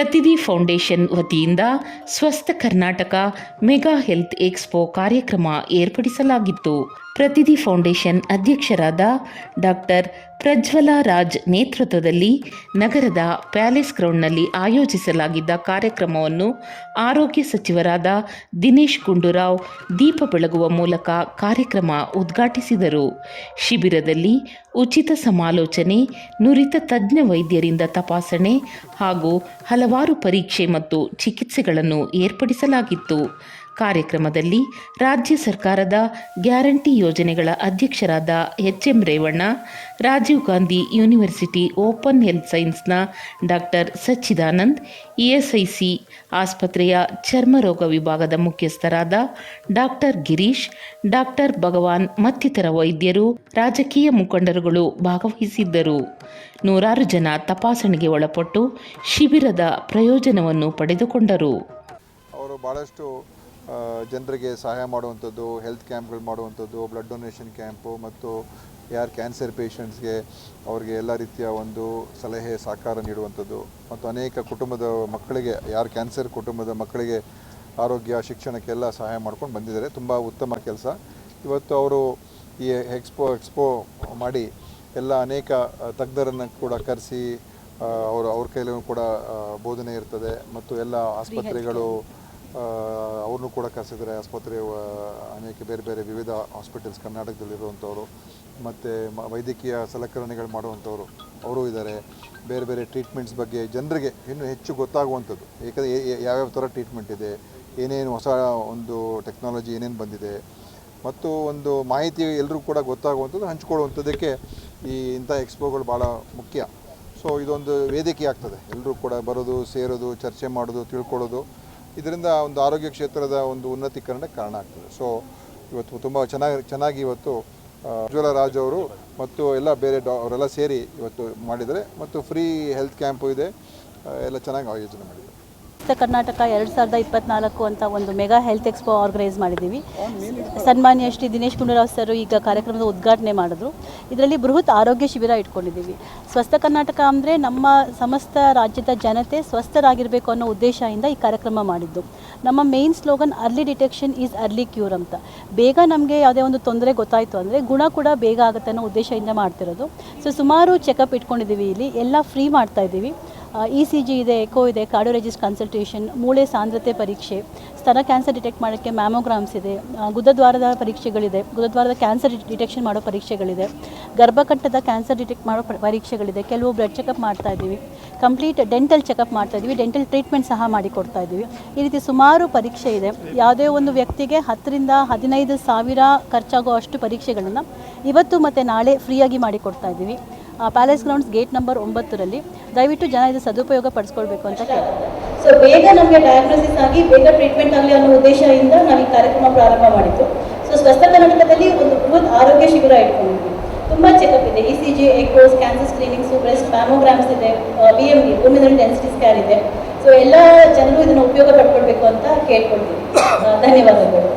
ಪ್ರತಿದಿ foundation ವತಿಯಿಂದ ಸ್ವಸ್ಥ Karnataka mega health expo ಕಾರ್ಯಕ್ರಮ ಏರ್ಪಡಿಸಲಾಗಿತ್ತು. ಪ್ರತಿದಿ ಫೌಂಡೇಶನ್ ಅಧ್ಯಕ್ಷರಾದ ಡಾಕ್ಟರ್ ಪ್ರಜ್ವಲ ರಾಜ್ ನೇತೃತ್ವದಲ್ಲಿ ನಗರದ ಪ್ಯಾಲೇಸ್ ಗ್ರೌಂಡ್ನಲ್ಲಿ ಆಯೋಜಿಸಲಾಗಿದ್ದ ಕಾರ್ಯಕ್ರಮವನ್ನು ಆರೋಗ್ಯ ಸಚಿವರಾದ ದಿನೇಶ್ ಗುಂಡೂರಾವ್ ದೀಪ ಬೆಳಗುವ ಮೂಲಕ ಕಾರ್ಯಕ್ರಮ ಉದ್ಘಾಟಿಸಿದರು. ಶಿಬಿರದಲ್ಲಿ ಉಚಿತ ಸಮಾಲೋಚನೆ, ನುರಿತ ತಜ್ಞ ವೈದ್ಯರಿಂದ ತಪಾಸಣೆ ಹಾಗೂ ಹಲವಾರು ಪರೀಕ್ಷೆ ಮತ್ತು ಚಿಕಿತ್ಸೆಗಳನ್ನು ಏರ್ಪಡಿಸಲಾಗಿತ್ತು. ಕಾರ್ಯಕ್ರಮದಲ್ಲಿ ರಾಜ್ಯ ಸರ್ಕಾರದ ಗ್ಯಾರಂಟಿ ಯೋಜನೆಗಳ ಅಧ್ಯಕ್ಷರಾದ H M Revanna Rajiv Gandhi university open health ಸೈನ್ಸ್ನ doctor Sachidanand ESIC ಆಸ್ಪತ್ರೆಯ ಚರ್ಮರೋಗ ವಿಭಾಗದ ಮುಖ್ಯಸ್ಥರಾದ ಡಾಕ್ಟರ್ ಗಿರೀಶ್ ಡಾಕ್ಟರ್ ಭಗವಾನ್ ಮತ್ತಿತರ ವೈದ್ಯರು ರಾಜಕೀಯ ಮುಖಂಡರುಗಳು ಭಾಗವಹಿಸಿದ್ದರು. ನೂರಾರು ಜನ ತಪಾಸಣೆಗೆ ಒಳಪಟ್ಟು ಶಿಬಿರದ ಪ್ರಯೋಜನವನ್ನು ಪಡೆದುಕೊಂಡರು. ಅವರು ಆ, ಜನರಿಗೆ ಸಹಾಯ ಮಾಡುವಂಥದ್ದು ಹೆಲ್ತ್ ಕ್ಯಾಂಪ್ಗಳು ಮಾಡುವಂಥದ್ದು ಬ್ಲಡ್ ಡೊನೇಷನ್ ಕ್ಯಾಂಪು ಮತ್ತು ಯಾರು ಕ್ಯಾನ್ಸರ್ ಪೇಷಂಟ್ಸ್ಗೆ ಅವರಿಗೆ ಎಲ್ಲ ರೀತಿಯ ಒಂದು ಸಲಹೆ, ಸಹಕಾರ ನೀಡುವಂಥದ್ದು. ಮತ್ತು ಅನೇಕ ಕುಟುಂಬದ ಮಕ್ಕಳಿಗೆ ಯಾರು ಕ್ಯಾನ್ಸರ್ ಕುಟುಂಬದ ಮಕ್ಕಳಿಗೆ ಆರೋಗ್ಯ ಶಿಕ್ಷಣಕ್ಕೆಲ್ಲ ಸಹಾಯ ಮಾಡ್ಕೊಂಡು ಬಂದಿದ್ದಾರೆ. ತುಂಬ ಉತ್ತಮ ಕೆಲಸ. ಇವತ್ತು ಅವರು ಈ ಎಕ್ಸ್ಪೋ ಎಕ್ಸ್ಪೋ ಮಾಡಿ ಎಲ್ಲ ಅನೇಕ ತಜ್ಞರನ್ನು ಕೂಡ ಕರೆಸಿ ಅವರು, ಅವ್ರ ಕೈಲೂ ಕೂಡ ಬೋಧನೆ ಇರ್ತದೆ. ಮತ್ತು ಎಲ್ಲ ಆಸ್ಪತ್ರೆಗಳು ಅವ್ರನ್ನೂ ಕೂಡ ಕರೆಸಿದ್ದಾರೆ. ಆಸ್ಪತ್ರೆ ಅನೇಕ ಬೇರೆ ಬೇರೆ ವಿವಿಧ ಹಾಸ್ಪಿಟಲ್ಸ್ ಕರ್ನಾಟಕದಲ್ಲಿರುವಂಥವ್ರು, ಮತ್ತು ಮ, ವೈದ್ಯಕೀಯ ಸಲಕರಣೆಗಳು ಮಾಡುವಂಥವ್ರು ಅವರು ಇದ್ದಾರೆ. ಬೇರೆ ಬೇರೆ ಟ್ರೀಟ್ಮೆಂಟ್ಸ್ ಬಗ್ಗೆ ಜನರಿಗೆ ಇನ್ನೂ ಹೆಚ್ಚು ಗೊತ್ತಾಗುವಂಥದ್ದು. ಏಕೆಂದರೆ ಯಾವ್ಯಾವ ಥರ ಟ್ರೀಟ್ಮೆಂಟ್ ಇದೆ, ಏನೇನು ಹೊಸ ಒಂದು ಟೆಕ್ನಾಲಜಿ ಏನೇನು ಬಂದಿದೆ, ಮತ್ತು ಒಂದು ಮಾಹಿತಿ ಎಲ್ಲರೂ ಕೂಡ ಗೊತ್ತಾಗುವಂಥದ್ದು, ಹಂಚ್ಕೊಳ್ಳುವಂಥದ್ದಕ್ಕೆ ಈ ಇಂಥ ಎಕ್ಸ್ಪೋಗಳು ಭಾಳ ಮುಖ್ಯ. ಸೊ ಇದೊಂದು ವೇದಿಕೆ ಆಗ್ತದೆ. ಎಲ್ಲರೂ ಕೂಡ ಬರೋದು, ಸೇರೋದು, ಚರ್ಚೆ ಮಾಡೋದು, ತಿಳ್ಕೊಳ್ಳೋದು. ಇದರಿಂದ ಒಂದು ಆರೋಗ್ಯ ಕ್ಷೇತ್ರದ ಒಂದು ಉನ್ನತೀಕರಣಕ್ಕೆ ಕಾರಣ ಆಗ್ತದೆ. ಸೊ ಇವತ್ತು ತುಂಬ ಚೆನ್ನಾಗಿ ಚೆನ್ನಾಗಿ ಇವತ್ತು ಉಜ್ವಲ ರಾಜ್ ಅವರು ಮತ್ತು ಎಲ್ಲ ಬೇರೆ ಡಾ, ಅವರೆಲ್ಲ ಸೇರಿ ಇವತ್ತು ಮಾಡಿದರೆ ಮತ್ತು ಫ್ರೀ ಹೆಲ್ತ್ ಕ್ಯಾಂಪು ಇದೆ. ಎಲ್ಲ ಚೆನ್ನಾಗಿ ಆಯೋಜನೆ ಮಾಡಿದ್ದಾರೆ. ಕರ್ನಾಟಕ ಎರಡು ಸಾವಿರದ ಇಪ್ಪತ್ನಾಲ್ಕು ಅಂತ ಒಂದು ಮೆಗಾ ಹೆಲ್ತ್ ಎಕ್ಸ್ಪೋ ಆರ್ಗನೈಸ್ ಮಾಡಿದ್ದೀವಿ. ಸನ್ಮಾನ್ಯ ಶ್ರೀ ದಿನೇಶ್ ಗುಂಡೂರಾವ್ ಸರ್ ಈಗ ಕಾರ್ಯಕ್ರಮದ ಉದ್ಘಾಟನೆ ಮಾಡಿದ್ರು. ಇದರಲ್ಲಿ ಬೃಹತ್ ಆರೋಗ್ಯ ಶಿಬಿರ ಇಟ್ಕೊಂಡಿದ್ದೀವಿ. ಸ್ವಸ್ಥ ಕರ್ನಾಟಕ ಅಂದರೆ ನಮ್ಮ ಸಮಸ್ತ ರಾಜ್ಯದ ಜನತೆ ಸ್ವಸ್ಥರಾಗಿರಬೇಕು ಅನ್ನೋ ಉದ್ದೇಶದಿಂದ ಈ ಕಾರ್ಯಕ್ರಮ ಮಾಡಿದ್ದು. ನಮ್ಮ main slogan early detection is early cure ಅಂತ. ಬೇಗ ನಮಗೆ ಯಾವುದೇ ಒಂದು ತೊಂದರೆ ಗೊತ್ತಾಯಿತು ಅಂದರೆ ಗುಣ ಕೂಡ ಬೇಗ ಆಗುತ್ತೆ ಅನ್ನೋ ಉದ್ದೇಶದಿಂದ ಮಾಡ್ತಿರೋದು. ಸೊ ಸುಮಾರು ಚೆಕಪ್ ಇಟ್ಕೊಂಡಿದ್ದೀವಿ ಇಲ್ಲಿ. ಎಲ್ಲ ಫ್ರೀ ಮಾಡ್ತಾ ಇದ್ದೀವಿ. ಇ ಸಿ ಜಿ ಇದೆ ಎಕೋ ಇದೆ ಕಾರ್ಡಿಯೋಲಜಿಸ್ಟ್ ಕನ್ಸಲ್ಟೇಷನ್ ಮೂಳೆ ಸಾಂದ್ರತೆ ಪರೀಕ್ಷೆ, ಸ್ತನ ಕ್ಯಾನ್ಸರ್ ಡಿಟೆಕ್ಟ್ ಮಾಡೋಕ್ಕೆ ಮ್ಯಾಮೋಗ್ರಾಮ್ಸ್ ಇದೆ ಗುದದ್ವಾರದ ಪರೀಕ್ಷೆಗಳಿದೆ, ಗುದದ್ವಾರದ ಕ್ಯಾನ್ಸರ್ ಡಿಟೆಕ್ಷನ್ ಮಾಡೋ ಪರೀಕ್ಷೆಗಳಿದೆ, ಗರ್ಭಕಂಠದ ಕ್ಯಾನ್ಸರ್ ಡಿಟೆಕ್ಟ್ ಮಾಡೋ ಪರೀಕ್ಷೆಗಳಿದೆ, ಕೆಲವು ಬ್ಲಡ್ ಚೆಕಪ್ ಮಾಡ್ತಾ ಇದ್ದೀವಿ ಕಂಪ್ಲೀಟ್ ಡೆಂಟಲ್ ಚೆಕಪ್ ಮಾಡ್ತಾ ಇದ್ದೀವಿ ಡೆಂಟಲ್ ಟ್ರೀಟ್ಮೆಂಟ್ ಸಹ ಮಾಡಿ ಕೊಡ್ತಾ ಇದ್ದೀವಿ. ಈ ರೀತಿ ಸುಮಾರು ಪರೀಕ್ಷೆ ಇದೆ, ಯಾವುದೇ ಒಂದು ವ್ಯಕ್ತಿಗೆ ಹತ್ತರಿಂದ ಹದಿನೈದು ಸಾವಿರ ಖರ್ಚಾಗೋ ಅಷ್ಟು ಪರೀಕ್ಷೆಗಳನ್ನು ಇವತ್ತು ಮತ್ತು ನಾಳೆ ಫ್ರೀಯಾಗಿ ಮಾಡಿಕೊಡ್ತಾ ಇದ್ದೀವಿ. ಪ್ಯಾಲೇಸ್ ಗ್ರೌಂಡ್ಸ್ ಗೇಟ್ ನಂಬರ್ ಒಂಬತ್ತರಲ್ಲಿ ದಯವಿಟ್ಟು ಜನ ಇದು ಸದುಪಯೋಗ ಪಡಿಸ್ಕೊಳ್ಬೇಕು ಅಂತ ಸೊ ಬೇಗ ನಮಗೆ ಡಯಾಗ್ನೋಸಿಸ್ ಆಗಿ ಬೇಗ ಟ್ರೀಟ್ಮೆಂಟ್ ಆಗಲಿ ಅನ್ನೋ ಉದ್ದೇಶದಿಂದ ನಾವು ಈ ಕಾರ್ಯಕ್ರಮ ಪ್ರಾರಂಭ ಮಾಡಿದ್ದು. ಸೊ ಸ್ವಸ್ಥ ಕರ್ನಾಟಕದಲ್ಲಿ ಒಂದು ಬೃಹತ್ ಆರೋಗ್ಯ ಶಿಬಿರ ಇಟ್ಕೊಂಡಿದ್ವಿ ತುಂಬ ಚೆಕಪ್ ಇದೆ. E C G echoes cancer screenings breast mammograms ಇದೆ B M D mineral density scan ಇದೆ. ಸೊ ಎಲ್ಲ ಜನರು ಇದನ್ನು ಉಪಯೋಗ ಪಡ್ಕೊಳ್ಬೇಕು ಅಂತ ಕೇಳ್ಕೊಳ್ತೀವಿ ಧನ್ಯವಾದಗಳು.